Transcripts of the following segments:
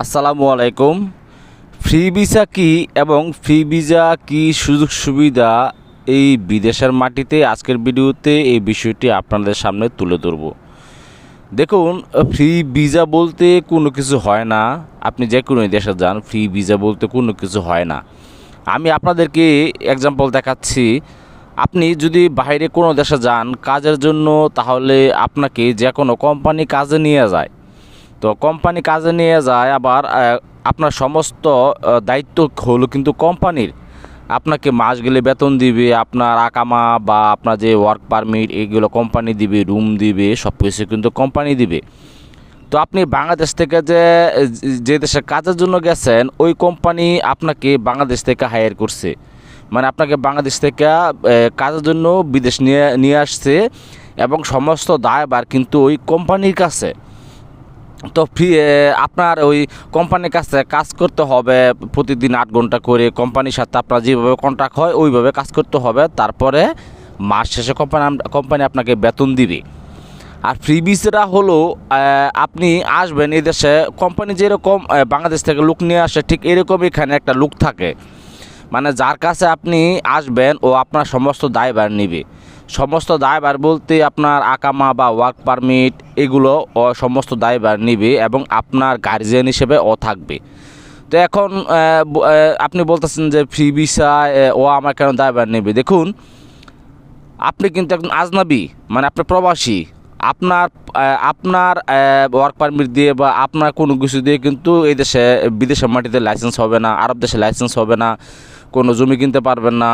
আসসালামু আলাইকুম। Free visa কি এবং ফ্রি ভিসা কি সুযোগ সুবিধা এই বিদেশের মাটিতে? আজকের ভিডিওতে এই বিষয়টি আপনাদের সামনে তুলে ধরব। দেখুন, ফ্রি ভিসা বলতে কোনো কিছু হয় না। আপনি যে কোনো দেশে যান, ফ্রি ভিসা বলতে কোনো কিছু হয় না। আমি আপনাদেরকে এক্সাম্পল দেখাচ্ছি। আপনি যদি বাইরে কোনো দেশে যান, কাজের জন্য, তাহলে আপনাকে যে কোনো কোম্পানি কাজে নিয়ে যায়। তো কোম্পানি কাজে নিয়ে যায়, আবার আপনার সমস্ত দায়িত্ব হলো কিন্তু কোম্পানির। আপনাকে মাস গেলে বেতন দিবে, আপনার আকামা বা আপনার যে ওয়ার্ক পারমিট এগুলো কোম্পানি দিবে রুম দিবে সব কিছু কিন্তু কোম্পানি দিবে। তো আপনি বাংলাদেশ থেকে যে যে দেশে কাজের জন্য গেছেন, ওই কোম্পানি আপনাকে বাংলাদেশ থেকে হায়ার করছে। মানে আপনাকে বাংলাদেশ থেকে কাজের জন্য বিদেশ নিয়ে নিয়ে আসছে, এবং সমস্ত দায়ভার কিন্তু ওই কোম্পানির কাছে। তো ফ্রি আপনার ওই কোম্পানির কাছে কাজ করতে হবে, প্রতিদিন আট ঘণ্টা করে কোম্পানির সাথে আপনার যেভাবে কন্ট্রাক্ট হয়, ওইভাবে কাজ করতে হবে। তারপরে মাস শেষে কোম্পানি কোম্পানি আপনাকে বেতন দিবে। আর ফ্রি ভিসাটা হলো আপনি আসবেন এই দেশে কোম্পানি যেরকম বাংলাদেশ থেকে লোক নিয়ে আসে, ঠিক এরকম এখানে একটা লোক থাকে। মানে যার কাছে আপনি আসবেন ও আপনার সমস্ত দায়ভার নিবে। সমস্ত দায়ভার বলতে আপনার আকামা বা ওয়ার্ক পারমিট এগুলো সমস্ত দায়ভার নিবে এবং আপনার গার্জিয়ান হিসেবে ও থাকবে। তো এখন আপনি বলতেছেন যে ফ্রি ভিসা ও আমার কেন দায়ভার নেবে? দেখুন, আপনি কিন্তু একজন আজনাবি মানে আপনি প্রবাসী। আপনার আপনার ওয়ার্ক পারমিট দিয়ে বা আপনার কোনো কিছু দিয়ে কিন্তু এই দেশে, বিদেশের মাটিতে লাইসেন্স হবে না, আরব দেশে লাইসেন্স হবে না। কোনো জমি কিনতে পারবেন না।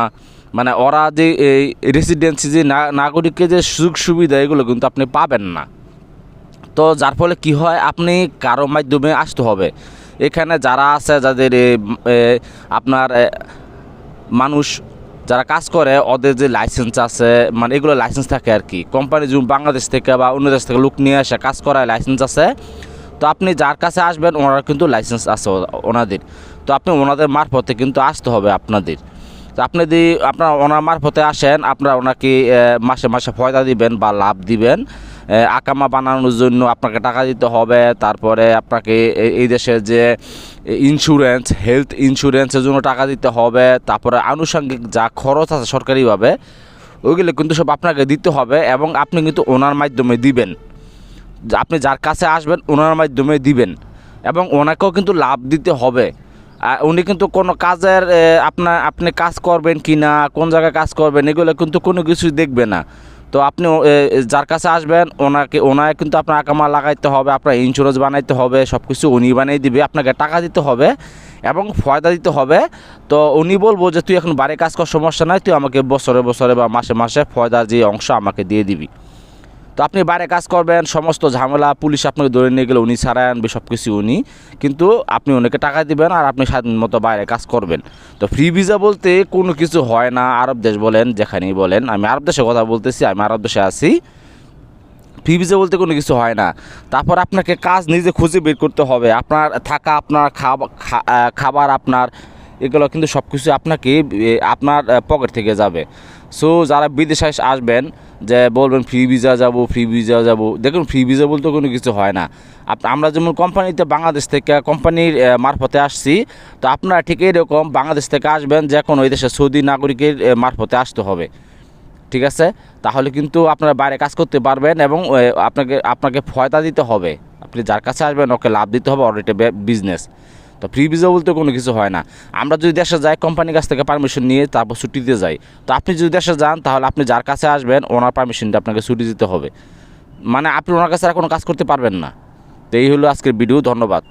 মানে ওরা যে এই রেসিডেন্সি যে নাগরিককে যে সুযোগ সুবিধা, এগুলো কিন্তু আপনি পাবেন না। তো যার ফলে কি হয়, আপনি কারও মাধ্যমে আসতে হবে। এখানে যারা আছে, যাদের আপনার মানুষ যারা কাজ করে, ওদের যে লাইসেন্স আছে মানে এগুলো লাইসেন্স থাকে আর কি। কোম্পানি যদি বাংলাদেশ থেকে বা অন্য দেশ থেকে লোক নিয়ে আসে কাজ করায় লাইসেন্স আছে তো আপনি যার কাছে আসবেন, ওনার কিন্তু লাইসেন্স আছে ওনাদের। তো আপনি ওনাদের মারফতে কিন্তু আসতে হবে আপনাদের। তো আপনি যদি, আপনার ওনার মারফতে আসেন, আপনারা ওনাকে মাসে মাসে ফয়দা দিবেন বা লাভ দিবেন। আকামা বানানোর জন্য আপনাকে টাকা দিতে হবে, তারপরে আপনাকে এই দেশের যে ইন্স্যুরেন্স হেলথ ইন্স্যুরেন্সের জন্য টাকা দিতে হবে, তারপরে আনুষঙ্গিক যা খরচ আছে সরকারিভাবে ওইগুলো কিন্তু সব আপনাকে দিতে হবে এবং আপনি কিন্তু ওনার মাধ্যমে দিবেন। আপনি যার কাছে আসবেন ওনার মাধ্যমে দিবেন। এবং ওনাকেও কিন্তু লাভ দিতে হবে। উনি কিন্তু কোনো কাজের আপনার আপনি কাজ করবেন কি না, কোন জায়গায় কাজ করবেন, এগুলো কিন্তু কোনো কিছুই দেখবে না। তো আপনি যার কাছে আসবেন, ওনাকে ওনাকে কিন্তু আপনার আকামা লাগাইতে হবে, আপনার ইন্স্যুরেন্স বানাইতে হবে সব কিছু উনি বানিয়ে দিবে, আপনাকে টাকা দিতে হবে এবং ফয়দা দিতে হবে। তো উনি বলব যে, তুই এখন বাড়ি কাজ কর, সমস্যা নাই, তুই আমাকে বছরে বছরে বা মাসে মাসে ফয়দার যে অংশ আমাকে দিয়ে দিবি। তো আপনি বাইরে কাজ করবেন, সমস্ত ঝামেলা, পুলিশ আপনাকে ধরে নিয়ে গেলে উনি ছাড়াই সব কিছু উনি। কিন্তু আপনি ওনাকে টাকা দিবেন আর আপনি স্বাধীন মতো বাইরে কাজ করবেন। তো ফ্রি ভিসা বলতে কোনো কিছু হয় না, আরব দেশ বলেন, যেখানেই বলেন। আমি আরব দেশে কথা বলতেছি, আমি আরব দেশে আছি। ফ্রি ভিসা বলতে কোনো কিছু হয় না। তারপর আপনাকে কাজ নিজে খুঁজে বের করতে হবে। আপনার থাকা, আপনার খাবার আপনার এগুলো কিন্তু সব কিছু আপনাকে আপনার পকেট থেকে যাবে। সো যারা বিদেশে আসবেন, যে বলবেন ফ্রি ভিসা যাব ফ্রি ভিসা যাব, দেখুন ফ্রি ভিসা বলতে কোনো কিছু হয় না। আমরা যেমন কোম্পানিতে বাংলাদেশ থেকে কোম্পানির মারফতে আসছি, তো আপনারা ঠিক এরকম বাংলাদেশ থেকে আসবেন, যে কোনো ওই দেশে সৌদি নাগরিকের মারফতে আসতে হবে। ঠিক আছে? তাহলে কিন্তু আপনারা বাইরে কাজ করতে পারবেন এবং আপনাকে আপনাকে ফয়দা দিতে হবে। আপনি যার কাছে আসবেন, ওকে লাভ দিতে হবে অলরেডি বিজনেস তো ফ্রি ভিসা বলতে কোনো কিছু হয় না। আমরা যদি দেশে যাই কোম্পানির কাছ থেকে পারমিশন নিয়ে তারপর ছুটিতে যাই। তো আপনি যদি দেশে যান, তাহলে আপনি যার কাছে আসবেন, ওনার পারমিশনটা আপনাকে ছুটি দিতে হবে। মানে আপনি ওনার কাছে আর কোনো কাজ করতে পারবেন না। তো এই হলো আজকের ভিডিও ধন্যবাদ।